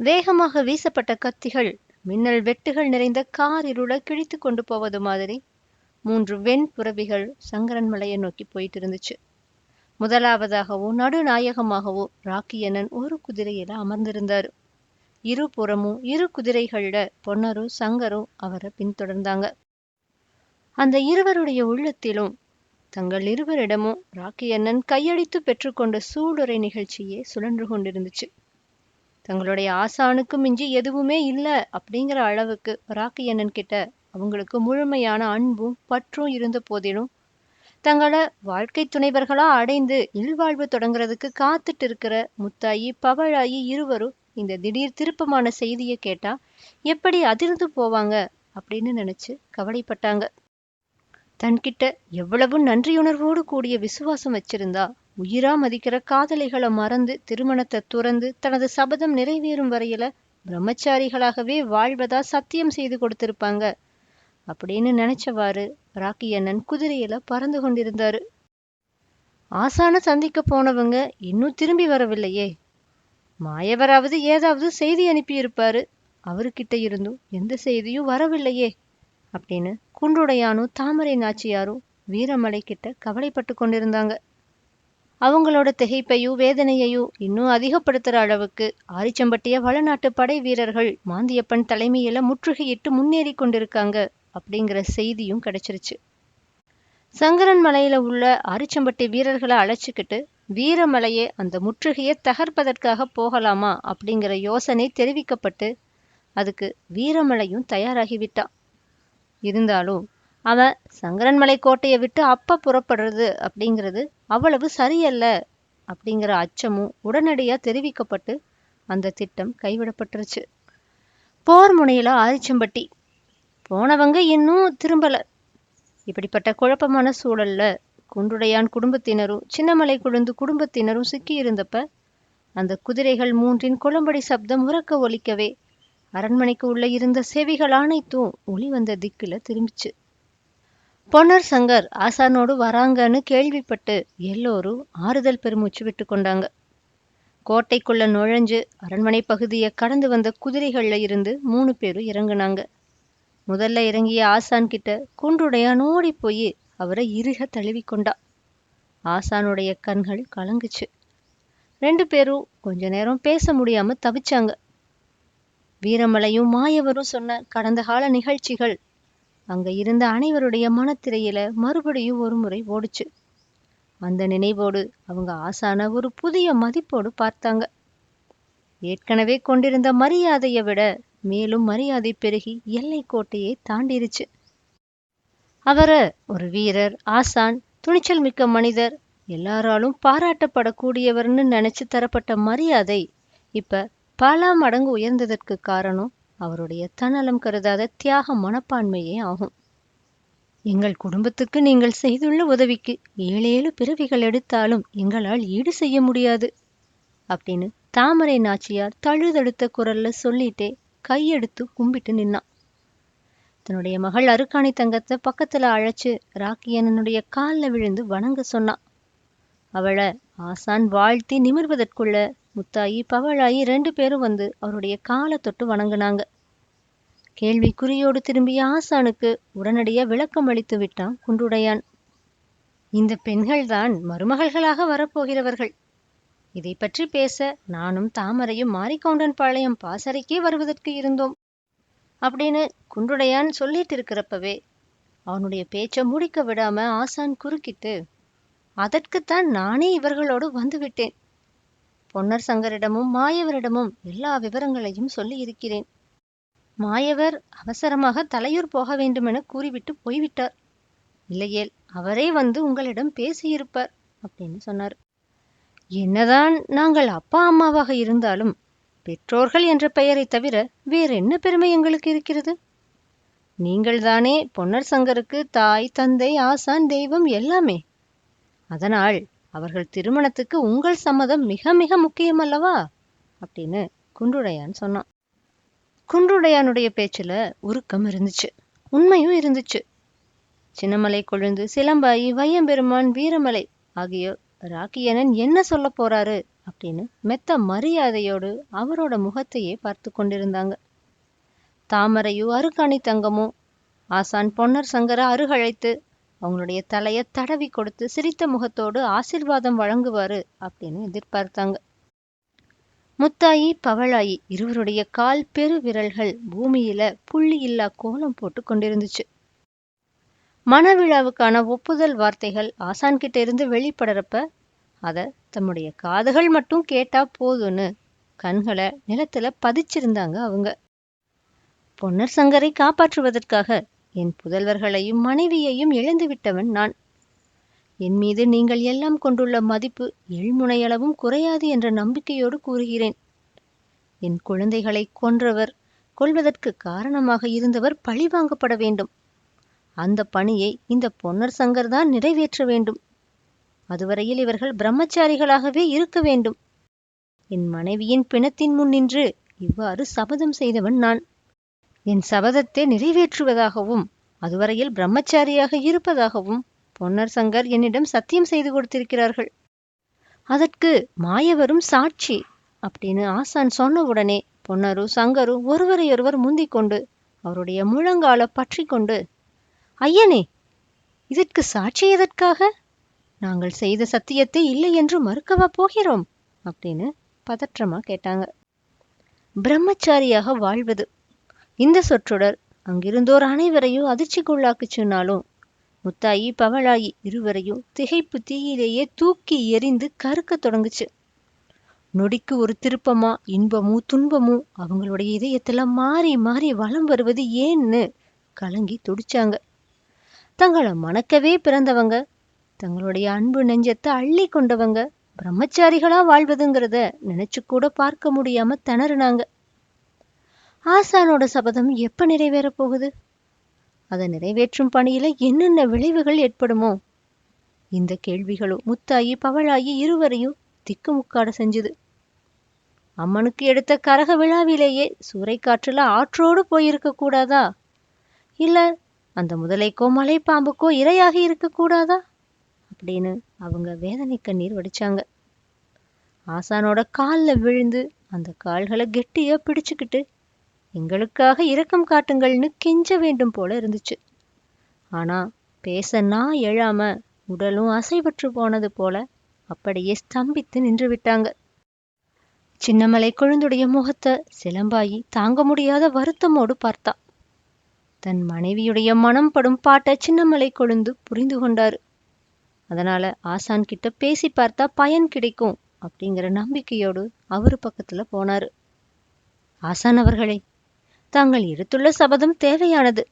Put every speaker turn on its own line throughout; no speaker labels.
வேகமாக வீசப்பட்ட கத்திகள் மின்னல் வெட்டுகள் நிறைந்த காரிருள கிழித்து கொண்டு போவது மாதிரி. மூன்று வெண் புறவிகள் சங்கரன்மலையை நோக்கி போயிட்டு இருந்துச்சு. முதலாவதாகவோ நடுநாயகமாகவோ ராக்கியனன் ஒரு குதிரையில அமர்ந்திருந்தாரு. இருபுறமும் இரு குதிரைகள்ல பொன்னரும் சங்கரும் அவரை பின்தொடர்ந்தாங்க. அந்த இருவருடைய உள்ளத்திலும் தங்கள் இருவரிடமும் ராக்கியண்ணன் கையடித்து பெற்றுக்கொண்ட சூளுரை நிகழ்ச்சியே சுழன்று கொண்டிருந்துச்சு. தங்களுடைய ஆசானுக்கு மிஞ்சி எதுவுமே இல்ல அப்படிங்கிற அளவுக்கு ராக்கையண்ணன் கிட்ட அவங்களுக்கு முழுமையான அன்பும் பற்றும் இருந்த போதிலும் தங்களை வாழ்க்கை துணைவர்களா அடைந்து இல்வாழ்வு தொடங்குறதுக்கு காத்துட்டு இருக்கிற முத்தாயி பவழாயி இருவரும் இந்த திடீர் திருப்பமான செய்தியை கேட்டா எப்படி அதிர்ந்து போவாங்க? அப்படின்னு நினைச்சு கவலைப்பட்டாங்க. தன்கிட்ட எவ்வளவு நன்றியுணர்வோடு கூடிய விசுவாசம் வச்சிருந்தா உயிரா மதிக்கிற காதலிகளை மறந்து திருமணத்தை துறந்து தனது சபதம் நிறைவேறும் வரையில பிரம்மச்சாரிகளாகவே வாழ்வதா சத்தியம் செய்து கொடுத்திருப்பாங்க. அப்படின்னு நினைச்சவாறு ராக்கியண்ணன் குதிரையில பறந்து கொண்டிருந்தாரு. ஆசான சந்திக்க போனவங்க இன்னும் திரும்பி வரவில்லையே. மாயவராவது ஏதாவது செய்தி அனுப்பியிருப்பாரு. அவருக்கிட்ட இருந்தும் எந்த செய்தியும் வரவில்லையே. அப்படின்னு குன்றுடையானும் தாமரை நாச்சியாரும் வீரமலை கிட்ட கவலைப்பட்டு கொண்டிருந்தாங்க. அவங்களோட திகைப்பையும் வேதனையையும் இன்னும் அதிகப்படுத்துகிற அளவுக்கு ஆரிச்சம்பட்டிய வளநாட்டு படை வீரர்கள் மாந்தியப்பன் தலைமையில முற்றுகையிட்டு முன்னேறி கொண்டிருக்காங்க அப்படிங்கிற செய்தியும் கிடைச்சிருச்சு. சங்கரன் மலையில உள்ள ஆரிச்சம்பட்டி வீரர்களை அழைச்சிக்கிட்டு வீரமலையே அந்த முற்றுகையை தகர்ப்பதற்காக போகலாமா அப்படிங்கிற யோசனை தெரிவிக்கப்பட்டு அதுக்கு வீரமலையும் தயாராகிவிட்டான் இருந்தாலும் அவன் சங்கரன்மலை கோட்டையை விட்டு அப்ப புறப்படுறது அப்படிங்கிறது அவ்வளவு சரியல்ல அப்படிங்கிற அச்சமும் உடனடியா தெரிவிக்கப்பட்டு அந்த திட்டம் கைவிடப்பட்டுருச்சு. போர் முனையில ஆரிச்சம்பட்டி போனவங்க இன்னும் திரும்பல. இப்படிப்பட்ட குழப்பமான சூழல்ல குன்றுடையான் குடும்பத்தினரும் சின்னமலை குழுந்து குடும்பத்தினரும் சிக்கியிருந்தப்ப அந்த குதிரைகள் மூன்றின் குளம்படி சப்தம் உறக்க ஒலிக்கவே அரண்மனைக்கு உள்ள இருந்த செவிகள் அனைத்தும் ஒளி வந்த திக்குல திரும்பிச்சு. பொன்னர் சங்கர் ஆசானோடு வராங்கன்னு கேள்விப்பட்டு எல்லோரும் ஆறுதல் பெருமூச்சு விட்டு கொண்டாங்க கோட்டைக்குள்ள நுழைஞ்சு அரண்மனை பகுதியை கடந்து வந்த குதிரைகள்ல இருந்து மூணு பேரும் இறங்குனாங்க. முதல்ல இறங்கிய ஆசான் கிட்ட குன்றுடையான் ஓடி போய் அவரை இறுக தழுவி கொண்டா. ஆசானுடைய கண்கள் கலங்குச்சு. ரெண்டு பேரும் கொஞ்ச நேரம் பேச முடியாம தவிச்சாங்க. வீரமலையும் மாயவரும் சொன்ன கடந்த கால நிகழ்ச்சிகள் அங்க இருந்த அனைவருடைய மனத்திரையில மறுபடியும் ஒரு முறை ஓடுச்சு. அந்த நினைவோடு அவங்க ஆசான ஒரு புதிய மதிப்போடு பார்த்தாங்க. ஏற்கனவே கொண்டிருந்த மரியாதையை விட மேலும் மரியாதை பெருகி எல்லை கோட்டையை தாண்டிருச்சு. அவரை ஒரு வீரர் ஆசான் துணிச்சல் மிக்க மனிதர் எல்லாராலும் பாராட்டப்படக்கூடியவர்னு நினைச்சு தரப்பட்ட மரியாதை இப்ப பல மடங்கு உயர்ந்ததற்கு காரணம் அவருடைய தன்னலம் கருதாத தியாக மனப்பான்மையே ஆகும். எங்கள் குடும்பத்துக்கு நீங்கள் செய்துள்ள உதவிக்கு ஏழேழு பிறவிகள் எடுத்தாலும் எங்களால் ஈடு செய்ய முடியாது அப்படின்னு தாமரை நாச்சியார் தழுதழுத்த குரல்ல சொல்லிட்டே கையெடுத்து கும்பிட்டு நின்னான். தன்னுடைய மகள் அருக்காணி தங்கத்தை பக்கத்துல அழைச்சு ராக்கியனனுடைய காலில் விழுந்து வணங்க சொன்னான். அவளை ஆசான் வாழ்த்தி நிமிர்வதற்குள்ள முத்தாயி பவழாயி ரெண்டு பேரும் வந்து அவருடைய காலை தொட்டு வணங்குனாங்க. கேள்விக்குறியோடு திரும்பிய ஆசானுக்கு உடனடியாக விளக்கம் அளித்து விட்டான் குண்டுடையான் இந்த பெண்கள்தான் மருமகள்களாக வரப்போகிறவர்கள். இதை பற்றி பேச நானும் தாமரையும் மாரிக்கவுண்டன் பாளையம் பாசறைக்கே வருவதற்கு இருந்தோம் அப்படின்னு குன்றுடையான் சொல்லிட்டு இருக்கிறப்பவே அவனுடைய பேச்சை முடிக்க விடாம ஆசான் குறுக்கிட்டு அதற்குத்தான் நானே இவர்களோடு வந்துவிட்டேன் பொன்னர் சங்கரிடமும் மாயவரிடமும் எல்லா விவரங்களையும் சொல்லி இருக்கிறேன் மாயவர் அவசரமாக தலையூர் போக வேண்டுமென கூறிவிட்டு போய்விட்டார். இல்லையேல் அவரே வந்து உங்களிடம் பேசியிருப்பார் அப்படின்னு சொன்னார். என்னதான் நாங்கள் அப்பா அம்மாவாக இருந்தாலும் பெற்றோர்கள் என்ற பெயரை தவிர வேறு என்ன பெருமை எங்களுக்கு இருக்கிறது? நீங்கள்தானே பொன்னர் சங்கருக்கு தாய் தந்தை ஆசான் தெய்வம் எல்லாமே. அதனால் அவர்கள் திருமணத்துக்கு உங்கள் சம்மதம் மிக மிக முக்கியம் அல்லவா? அப்படின்னு குன்றுடையான் சொன்னான். குன்றுடையானுடைய பேச்சுல உருக்கம் இருந்துச்சு. உண்மையும் இருந்துச்சு. சின்னமலை கொழுந்து சிலம்பாயி வையம்பெருமான் வீரமலை ஆகியோர் ராக்கியனன் என்ன சொல்ல போறாரு அப்படின்னு மெத்த மரியாதையோடு அவரோட முகத்தையே பார்த்து கொண்டிருந்தாங்க. தாமரையோ அருக்காணி தங்கமோ ஆசான் பொன்னர் சங்கர அருகழைத்து அவங்களுடைய தலையை தடவி கொடுத்து சிரித்த முகத்தோடு ஆசிர்வாதம் வழங்குவாரு அப்படின்னு எதிர்பார்த்தாங்க. முத்தாயி பவழாயி இருவருடைய கால் பெரு விரல்கள் பூமியில புள்ளி இல்லா கோலம் போட்டு கொண்டிருந்துச்சு. மணவிழாவுக்கான ஒப்புதல் வார்த்தைகள் ஆசான் கிட்ட இருந்து வெளிப்படுறப்ப அத தம்முடைய காதுகள் மட்டும் கேட்டா போதும்னு கண்களை நிலத்துல பதிச்சிருந்தாங்க அவங்க. பொன்னர் சங்கரை காப்பாற்றுவதற்காக என் புதல்வர்களையும் மனைவியையும் இழந்துவிட்டவன் நான். என் மீது நீங்கள் எல்லாம் கொண்டுள்ள மதிப்பு எள்முனையளவும் குறையாது என்ற நம்பிக்கையோடு கூறுகிறேன். என் குழந்தைகளை கொன்றவர் கொள்வதற்கு காரணமாக இருந்தவர் பழிவாங்கப்பட வேண்டும். அந்த பணியை இந்த பொன்னர் சங்கர் தான் நிறைவேற்ற வேண்டும். அதுவரையில் இவர்கள் பிரம்மச்சாரிகளாகவே இருக்க வேண்டும். என் மனைவியின் பிணத்தின் முன் நின்று இவ்வாறு சபதம் செய்தவன் நான். என் சபதத்தை நிறைவேற்றுவதாகவும் அதுவரையில் பிரம்மச்சாரியாக இருப்பதாகவும் பொன்னர் சங்கர் என்னிடம் சத்தியம் செய்து கொடுத்திருக்கிறார்கள். அதற்கு மாயவரும் சாட்சி அப்படின்னு ஆசான் சொன்ன உடனே பொன்னரும் சங்கரும் ஒருவரையொருவர் முந்திக் கொண்டு அவருடைய முழங்கால பற்றி கொண்டு ஐயனே இதற்கு சாட்சி எதற்காக? நாங்கள் செய்த சத்தியத்தை இல்லை என்று மறுக்கவா போகிறோம்? அப்படின்னு பதற்றமா கேட்டாங்க. பிரம்மச்சாரியாக வாழ்வது இந்த சொற்றொடர் அங்கிருந்தோர் அனைவரையும் அதிர்ச்சிக்குள்ளாக்குச் சொன்னாலும் முத்தாயி பவளாயி இருவரையும் திகைப்பு தீயிலேயே தூக்கி எறிந்து கருக்கத் தொடங்குச்சு. நொடிக்கு ஒரு திருப்பமா இன்பமும் துன்பமும் அவங்களுடைய இதயத்துல மாறி மாறி வலம் வருவது ஏன்னு கலங்கி துடிச்சாங்க. தங்களை மணக்கவே பிறந்தவங்க தங்களுடைய அன்பு நெஞ்சத்தை அள்ளி கொண்டவங்க பிரம்மச்சாரிகளா வாழ்வதுங்கிறத நினைச்சு கூட பார்க்க முடியாம திணறுனாங்க. ஆசானோட சபதம் எப்ப நிறைவேறப் போகுது? அதை நிறைவேற்றும் பணியில என்னென்ன விளைவுகள் ஏற்படுமோ? இந்த கேள்விகளும் முத்தாயி பவழாயி இருவரையும் திக்குமுக்காட செஞ்சுது. அம்மனுக்கு எடுத்த கரக விழாவிலேயே சூறைக்காற்றுல ஆற்றோடு போயிருக்க கூடாதா? இல்ல அந்த முதலைக்கோ மலைப்பாம்புக்கோ இரையாகி இருக்க கூடாதா? அப்படின்னு அவங்க வேதனை கண்ணீர் வடிச்சாங்க. ஆசானோட காலில் விழுந்து அந்த கால்களை கெட்டியா பிடிச்சுக்கிட்டு எங்களுக்காக இரக்கம் காட்டுங்கள்னு கெஞ்ச வேண்டும் போல இருந்துச்சு. ஆனா பேச நான் எழாம உடலும் அசைவற்று போனது போல அப்படியே ஸ்தம்பித்து நின்று விட்டாங்க. சின்னமலை கொழுந்துடைய முகத்தை சிலம்பாயி தாங்க முடியாத வருத்தமோடு பார்த்தா. தன் மனைவியுடைய மனம் படும் பாட்டை சின்னமலை கொழுந்து புரிந்து கொண்டாரு. அதனால ஆசான் கிட்ட பேசி பார்த்தா பயன் கிடைக்கும் அப்படிங்கிற நம்பிக்கையோடு அவரு பக்கத்துல போனாரு. ஆசான் அவர்களே தாங்கள் எடுத்துள்ள சபதம் தேவையானது.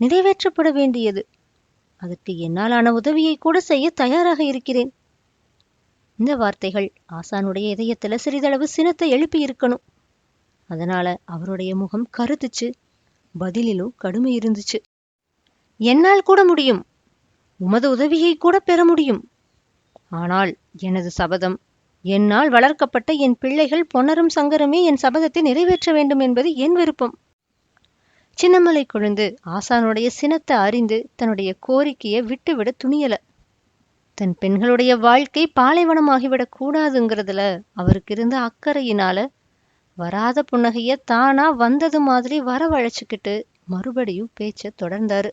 நிறைவேற்றப்பட வேண்டியது. அதற்கு என்னாலான உதவியை கூட செய்ய தயாராக இருக்கிறேன். இந்த வார்த்தைகள் ஆசானுடைய இதயத்தில் சிறிதளவு சினத்தை எழுப்பி இருக்கணும். அதனால அவருடைய முகம் கருத்துச்சு. பதிலிலும் கடுமை இருந்துச்சு. என்னால் கூட முடியும். உமது உதவியை கூட பெற முடியும். ஆனால் எனது சபதம் என்னால் வளர்க்கப்பட்ட என் பிள்ளைகள் பொன்னரும் சங்கரமே என் சபதத்தை நிறைவேற்ற வேண்டும் என்பது என் விருப்பம். சின்னமலை கொழுந்து ஆசானுடைய சினத்தை அறிந்து தன்னுடைய கோரிக்கையை விட்டுவிட துணியல. தன் பெண்களுடைய வாழ்க்கை பாலைவனமாகிவிடக் கூடாதுங்கிறதுல அவருக்கு இருந்த அக்கறையினால வராத புன்னகைய தானா வந்தது மாதிரி வரவழைச்சுக்கிட்டு மறுபடியும் பேச்ச தொடர்ந்தாரு.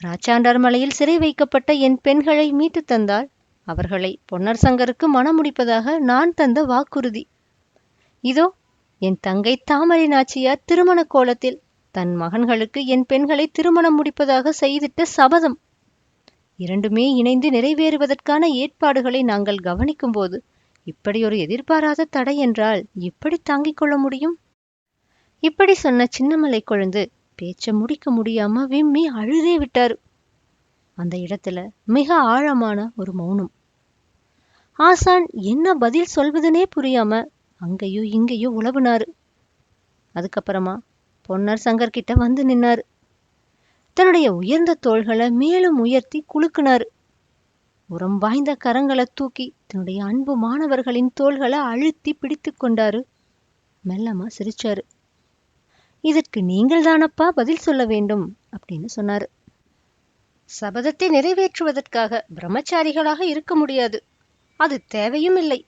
ராச்சாண்டார் மலையில் சிறை வைக்கப்பட்ட என் பெண்களை மீட்டு தந்தால் அவர்களை பொன்னர் சங்கருக்கு மணம் முடிப்பதாக நான் தந்த வாக்குறுதி. இதோ என் தங்கை தாமரை நாச்சியார் திருமண கோலத்தில் தன் மகன்களுக்கு என் பெண்களை திருமணம் முடிப்பதாக செய்திட்ட சபதம். இரண்டுமே இணைந்து நிறைவேறுவதற்கான ஏற்பாடுகளை நாங்கள் கவனிக்கும்போது போது இப்படியொரு எதிர்பாராத தடை என்றால் எப்படி தாங்கிக் கொள்ள முடியும்? இப்படி சொன்ன சின்னமலை கொழுந்து பேச்ச முடிக்க முடியாம விம்மி அழுதே விட்டாரு. அந்த இடத்துல மிக ஆழமான ஒரு மௌனம். ஆசான் என்ன பதில் சொல்வதுனே புரியாம அங்கேயோ இங்கேயோ உழவுனாரு அதுக்கப்புறமா பொன்னர் சங்கர் கிட்ட வந்து நின்னாரு. தன்னுடைய உயர்ந்த தோள்களை மேலும் உயர்த்தி குலுக்குனாரு. உரம் வாய்ந்த கரங்களை தூக்கி தன்னுடைய அன்பு மாணவர்களின் தோள்களை அழுத்தி பிடித்து கொண்டாரு. மெல்லமா சிரிச்சாரு. இதற்கு நீங்கள் தானப்பா பதில் சொல்ல வேண்டும்? அப்படின்னு சொன்னாரு. சபதத்தை நிறைவேற்றுவதற்காக பிரம்மச்சாரிகளாக இருக்க முடியாது. அது தேவையும் இல்லை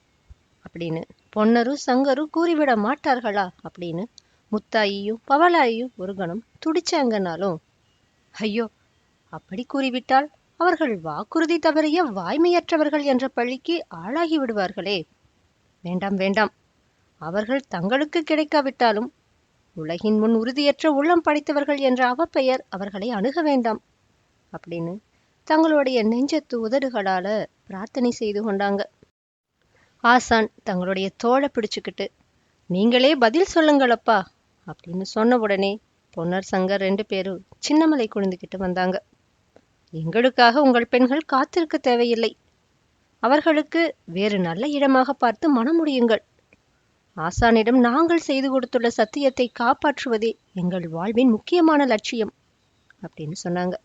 அப்படின்னு பொன்னரும் சங்கரு கூறிவிட மாட்டார்களா? அப்படின்னு முத்தாயியும் பவளாயியும் ஒரு கணம் துடிச்சாங்கனாலும் ஐயோ! அப்படி கூறிவிட்டால் அவர்கள் வாக்குறுதி தவறிய வாய்மையற்றவர்கள் என்ற பழிக்கு ஆளாகி விடுவார்களே. வேண்டாம் வேண்டாம். அவர்கள் தங்களுக்கு கிடைக்காவிட்டாலும் உலகின் முன் உறுதியற்ற உள்ளம் படைத்தவர்கள் என்ற அவப்பெயர் அவர்களை அணுக வேண்டாம். அப்படின்னு தங்களுடைய நெஞ்சத்து உதடுகளால பிரார்த்தனை செய்து கொண்டாங்க. ஆசான் தங்களுடைய தோளை பிடிச்சுக்கிட்டு நீங்களே பதில் சொல்லுங்களப்பா அப்படின்னு சொன்ன உடனே பொன்னர் சங்கர் ரெண்டு பேரும் சின்னமலை குனிந்துக்கிட்டு வந்தாங்க. எங்களுக்காக உங்கள் பெண்கள் காத்திருக்க தேவையில்லை. அவர்களுக்கு வேறு நல்ல இடமாக பார்த்து மனம் முடியுங்கள். ஆசானிடம் நாங்கள் செய்து கொடுத்துள்ள சத்தியத்தை காப்பாற்றுவதே எங்கள் வாழ்வின் முக்கியமான லட்சியம் அப்படின்னு சொன்னாங்க.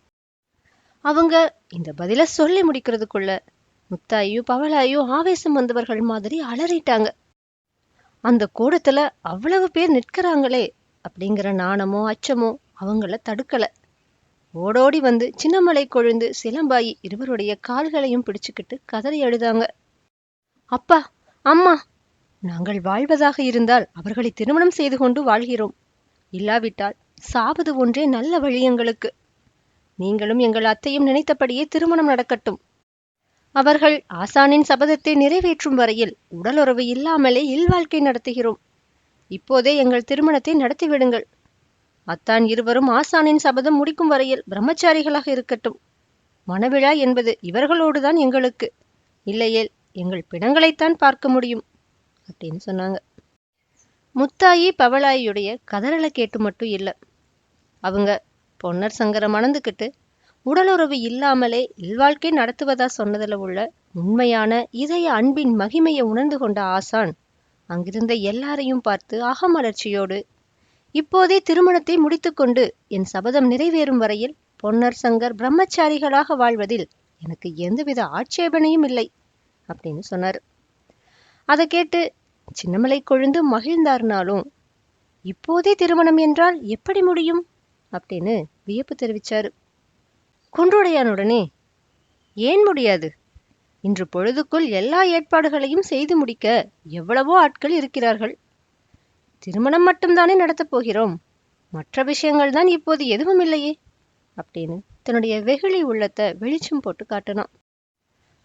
அவங்க இந்த பதில சொல்லி முடிக்கிறதுக்குள்ள முத்தாயும் பவளாயும் ஆவேசம் வந்தவர்கள் மாதிரி அலறிட்டாங்க. அந்த கூடத்துல அவ்வளவு பேர் நிற்கிறாங்களே அப்படிங்கிற நாணமோ அச்சமோ அவங்கள தடுக்கல. ஓடோடி வந்து சின்னமலை கொழுந்து சிலம்பாயி இருவருடைய கால்களையும் பிடிச்சுக்கிட்டு கதறி அழுதாங்க. அப்பா அம்மா நாங்கள் வாழ்வதாக இருந்தால் அவர்களை திருமணம் செய்து கொண்டு வாழ்கிறோம். இல்லாவிட்டால் சாவது ஒன்றே நல்ல வழி எங்களுக்கு. நீங்களும் எங்கள் அத்தையும் நினைத்தபடியே திருமணம் நடக்கட்டும். அவர்கள் ஆசானின் சபதத்தை நிறைவேற்றும் வரையில் உடலுறவு இல்லாமலே இல்வாழ்க்கை நடத்துகிறோம். இப்போதே எங்கள் திருமணத்தை நடத்திவிடுங்கள். அத்தான் இருவரும் ஆசானின் சபதம் முடிக்கும் வரையில் பிரம்மச்சாரிகளாக இருக்கட்டும். மணவிழா என்பது இவர்களோடுதான் எங்களுக்கு. இல்லையேல் எங்கள் பிணங்களைத்தான் பார்க்க முடியும். அப்படின்னு சொன்னாங்க. முத்தாயி பவளாயியுடைய கதறலை கேட்டு மட்டும் இல்லை. அவங்க பொன்னர் சங்கரை மணந்துக்கிட்டு உடலுறவு இல்லாமலே இல்வாழ்க்கை நடத்துவதா சொன்னதுல உள்ள உண்மையான இதய அன்பின் மகிமையை உணர்ந்து கொண்ட ஆசான் அங்கிருந்த எல்லாரையும் பார்த்து அகமலர்ச்சியோடு இப்போதே திருமணத்தை முடித்துக்கொண்டு என் சபதம் நிறைவேறும் வரையில் பொன்னர் சங்கர் பிரம்மச்சாரிகளாக வாழ்வதில் எனக்கு எந்தவித ஆட்சேபனையும் இல்லை அப்படின்னு சொன்னார். அதை கேட்டு சின்னமலை கொழுந்து மகிழ்ந்தார்னாலும் இப்போதே திருமணம் என்றால் எப்படி முடியும்? அப்படின்னு வியப்பு தெரிவிச்சாரு. குன்றுடையானுடனே ஏன் முடியாது? இன்று பொழுதுக்குள் எல்லா ஏற்பாடுகளையும் செய்து முடிக்க எவ்வளவோ ஆட்கள் இருக்கிறார்கள். திருமணம் மட்டும்தானே நடத்தப் போகிறோம். மற்ற விஷயங்கள் தான் இப்போது எதுவும் இல்லையே அப்படின்னு தன்னுடைய வெகுளி உள்ளத்தை வெளிச்சம் போட்டு காட்டினான்.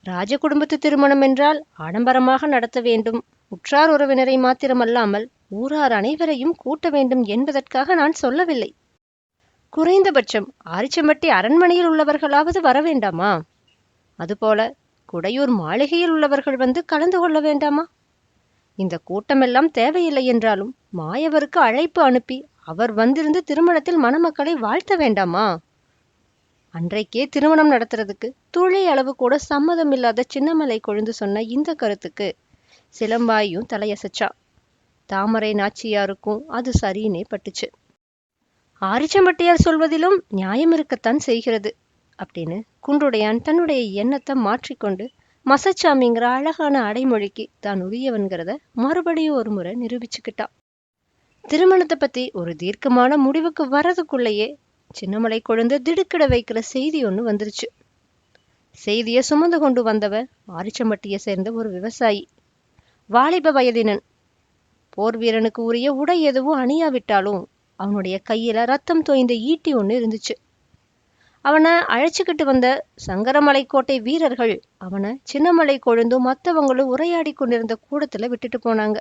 ராஜ குடும்பத்து திருமணம் என்றால் ஆடம்பரமாக நடத்த வேண்டும். உற்றார் உறவினரை மாத்திரமல்லாமல் ஊரார் அனைவரையும் கூட்ட வேண்டும் என்பதற்காக நான் சொல்லவில்லை. குறைந்தபட்சம் ஆரிச்சம்பட்டி அரண்மனையில் உள்ளவர்களாவது வர வேண்டாமா? அதுபோல குடையூர் மாளிகையில் உள்ளவர்கள் வந்து கலந்து கொள்ள வேண்டாமா? இந்த கூட்டமெல்லாம் தேவையில்லை என்றாலும் மாயவருக்கு அழைப்பு அனுப்பி அவர் வந்திருந்து திருமணத்தில் மணமக்களை வாழ்த்த வேண்டாமா? அன்றைக்கே திருமணம் நடத்துறதுக்கு துளி அளவு கூட சம்மதம் இல்லாத சின்னமலை கொழுந்து சொன்ன இந்த கருத்துக்கு சிலம்பாயும் தலையசைச்சா. தாமரை நாச்சியாருக்கும் அது சரின்னே பட்டுச்சு. ஆரிச்சம்பட்டியார் சொல்வதிலும் நியாயம் இருக்கத்தான் செய்கிறது அப்படின்னு குன்றுடையான் தன்னுடைய எண்ணத்தை மாற்றிக்கொண்டு மசச்சாமிங்கிற அழகான அடைமொழிக்கு தான் உரியவன்கிறத மறுபடியும் ஒரு முறை நிரூபிச்சுக்கிட்டான். திருமணத்தை பத்தி ஒரு தீர்க்கமான முடிவுக்கு வர்றதுக்குள்ளேயே சின்னமலை கொழுந்து திடுக்கிட வைக்கிற செய்தி ஒன்று வந்துருச்சு. செய்தியை சுமந்து கொண்டு வந்தவன் ஆரிச்சம்பட்டியை சேர்ந்த ஒரு விவசாயி. வாலிப வயதினன். போர் வீரனுக்கு உரிய உடை எதுவும் அணியாவிட்டாலும் அவனுடைய கையில ரத்தம் தோய்ந்த ஈட்டி ஒன்று இருந்துச்சு. அவனை அழைச்சிக்கிட்டு வந்த சங்கரமலை கோட்டை வீரர்கள் அவனை சின்னமலை கொழுந்தும் மற்றவங்களும் உரையாடி கொண்டிருந்த கூடத்துல விட்டுட்டு போனாங்க.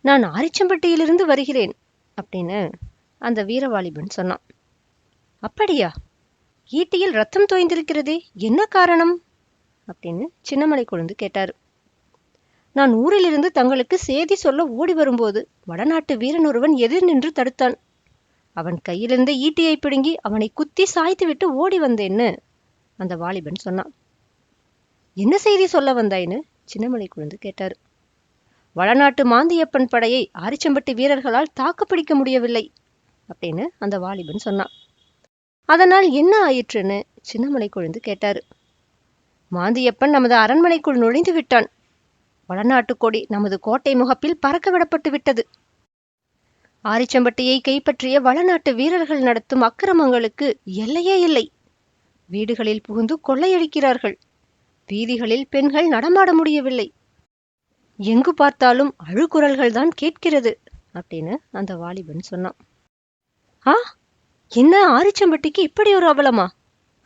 நான் ஆரிச்சம்பட்டியிலிருந்து வருகிறேன் அப்படின்னு அந்த வீரவாலிபன் சொன்னான். அப்படியா? ஈட்டியில் ரத்தம் தோய்ந்திருக்கிறதே என்ன காரணம்? அப்படின்னு சின்னமலை கொழுந்து கேட்டாரு. நான் ஊரிலிருந்து தங்களுக்கு செய்தி சொல்ல ஓடி வரும்போது வடநாட்டு வீரன் ஒருவன் எதிர் நின்று தடுத்தான். அவன் கையிலிருந்த ஈட்டியை பிடுங்கி அவனை குத்தி சாய்த்துவிட்டு ஓடி வந்தேன்னு அந்த வாலிபன் சொன்னான். என்ன செய்தி சொல்ல வந்தாயின்னு? சின்னமலை குழந்து கேட்டார். வடநாட்டு மாந்தியப்பன் படையை ஆரிச்சம்பட்டி வீரர்களால் தாக்குப்பிடிக்க முடியவில்லை அப்படின்னு அந்த வாலிபன் சொன்னான். அதனால் என்ன ஆயிற்றுன்னு சின்னமலை குழந்து கேட்டார். மாந்தியப்பன் நமது அரண்மனைக்குள் நுழைந்து விட்டான். வடநாட்டுக் கொடி நமது கோட்டை முகப்பில் பறக்க விடப்பட்டு விட்டது. ஆரிச்சம்பட்டியை கைப்பற்றிய வளநாட்டு வீரர்கள் நடத்தும் அக்கிரமங்களுக்கு எல்லையே இல்லை. வீடுகளில் புகுந்து கொள்ளையடிக்கிறார்கள். வீதிகளில் பெண்கள் நடமாட முடியவில்லை. எங்கு பார்த்தாலும் அழுக்குரல்கள் தான் கேட்கிறது அப்படின்னு அந்த வாலிபன் சொன்னான். ஆ என்ன ஆரிச்சம்பட்டிக்கு இப்படி ஒரு அவலமா?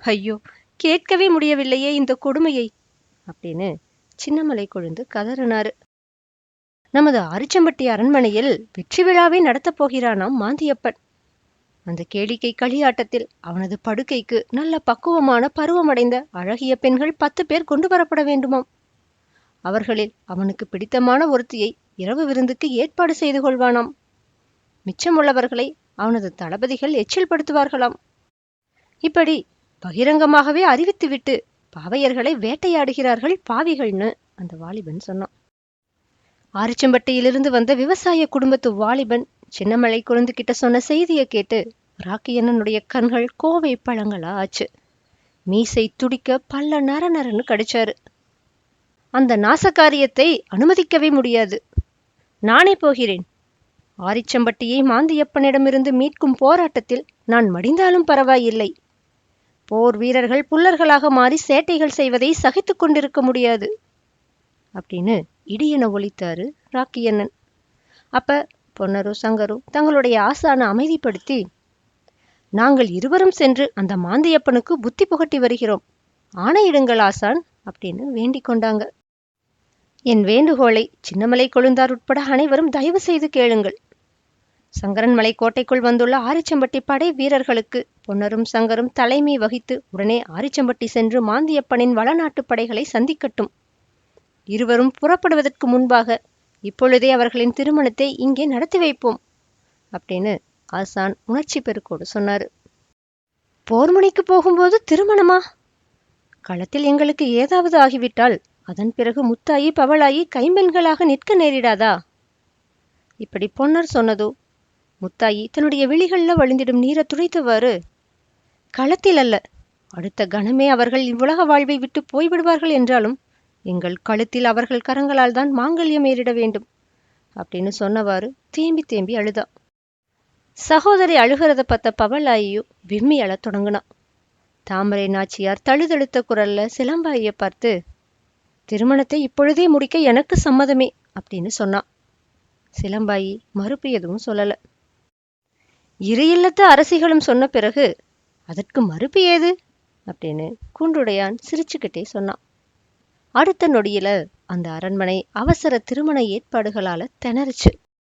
ஐயோ கேட்கவே முடியவில்லையே இந்த கொடுமையை அப்படின்னு சின்னமலை கொழுந்து கதறினாரு. நமது ஆரிச்சம்பட்டி அரண்மனையில் வெற்றி விழாவை நடத்தப் போகிறானாம் மாந்தியப்பன். அந்த கேளிக்கை களியாட்டத்தில் அவனது படுக்கைக்கு நல்ல பக்குவமான பருவமடைந்த அழகிய பெண்கள் பத்து பேர் கொண்டு வரப்பட வேண்டுமாம். அவர்களில் அவனுக்கு பிடித்தமான ஒருத்தியை இரவு விருந்துக்கு ஏற்பாடு செய்து கொள்வானாம். மிச்சமுள்ளவர்களை அவனது தளபதிகள் எச்சில் படுத்துவார்களாம். இப்படி பகிரங்கமாகவே அறிவித்துவிட்டு பாவையர்களை வேட்டையாடுகிறார்கள் பாவிகள்னு அந்த வாலிபன் சொன்னான். ஆரிச்சம்பட்டியிலிருந்து வந்த விவசாய குடும்பத்து வாலிபன் சின்னமலை குழந்து கிட்ட சொன்ன செய்தியை கேட்டு ராக்கியண்ணனுடைய கண்கள் கோவை பழங்களா ஆச்சு மீசை துடிக்க பல்ல நர நரன்னு கடிச்சாரு. அந்த நாசகாரியத்தை அனுமதிக்கவே முடியாது. நானே போகிறேன். ஆரிச்சம்பட்டியை மாந்தியப்பனிடமிருந்து மீட்கும் போராட்டத்தில் நான் மடிந்தாலும் பரவாயில்லை. போர் வீரர்கள் புல்லர்களாக மாறி சேட்டைகள் செய்வதை சகித்து கொண்டிருக்க முடியாது. அப்படின்னு இடியென ஒழித்தாரு ராக்கியண்ணன். அப்ப பொன்னரும் சங்கரும் தங்களுடைய ஆசான அமைதிப்படுத்தி நாங்கள் இருவரும் சென்று அந்த மாந்தியப்பனுக்கு புத்தி புகட்டி வருகிறோம். ஆணையிடுங்கள் ஆசான் அப்படின்னு வேண்டிக் கொண்டாங்க. என் வேண்டுகோளை சின்னமலை கொழுந்தார் உட்பட அனைவரும் தயவு செய்து கேளுங்கள். சங்கரன்மலை கோட்டைக்குள் வந்துள்ள ஆரிச்சம்பட்டி படை வீரர்களுக்கு பொன்னரும் சங்கரும் தலைமை வகித்து உடனே ஆரிச்சம்பட்டி சென்று மாந்தியப்பனின் வளநாட்டு படைகளை சந்திக்கட்டும். இருவரும் புறப்படுவதற்கு முன்பாக இப்பொழுதே அவர்களின் திருமணத்தை இங்கே நடத்தி வைப்போம் அப்படின்னு ஆசான் உணர்ச்சி பெருக்கோடு சொன்னார். போர்முனைக்கு போகும்போது திருமணமா? களத்தில் எங்களுக்கு ஏதாவது ஆகிவிட்டால் அதன் பிறகு முத்தாயி பவளாயி கைம்பெண்களாக நிற்க நேரிடாதா? இப்படி பொன்னர் சொன்னதோ முத்தாயி தன்னுடைய விழிகள்ல வழிந்திடும் நீரை துடைத்தவாறு களத்தில் அல்ல அடுத்த கணமே அவர்கள் இவ்வுலக வாழ்வை விட்டு போய்விடுவார்கள் என்றாலும் எங்கள் கழுத்தில் அவர்கள் கரங்களால் தான் மாங்கல்யம் ஏறிட வேண்டும் அப்படின்னு சொன்னவாறு தேம்பி தேம்பி அழுதா. சகோதரி அழுகிறத பார்த்த பவலாயியோ விம்மி அழத் தொடங்குனா. தாமரை நாச்சியார் தழுதழுத்த குரல்ல சிலம்பாயிய பார்த்து திருமணத்தை இப்பொழுதே முடிக்க எனக்கு சம்மதமே அப்படின்னு சொன்னான் சிலம்பாயி மறுப்பு எதுவும் சொல்லலை. இரு இல்லத்து அரசிகளும் சொன்ன பிறகு அதற்கு மறுப்பு ஏது? அப்படின்னு கூண்டுடையான் சிரிச்சுக்கிட்டே சொன்னான். அடுத்த நொடியில அந்த அரண்மனை அவசர திருமண ஏற்பாடுகளால திணறுச்சு.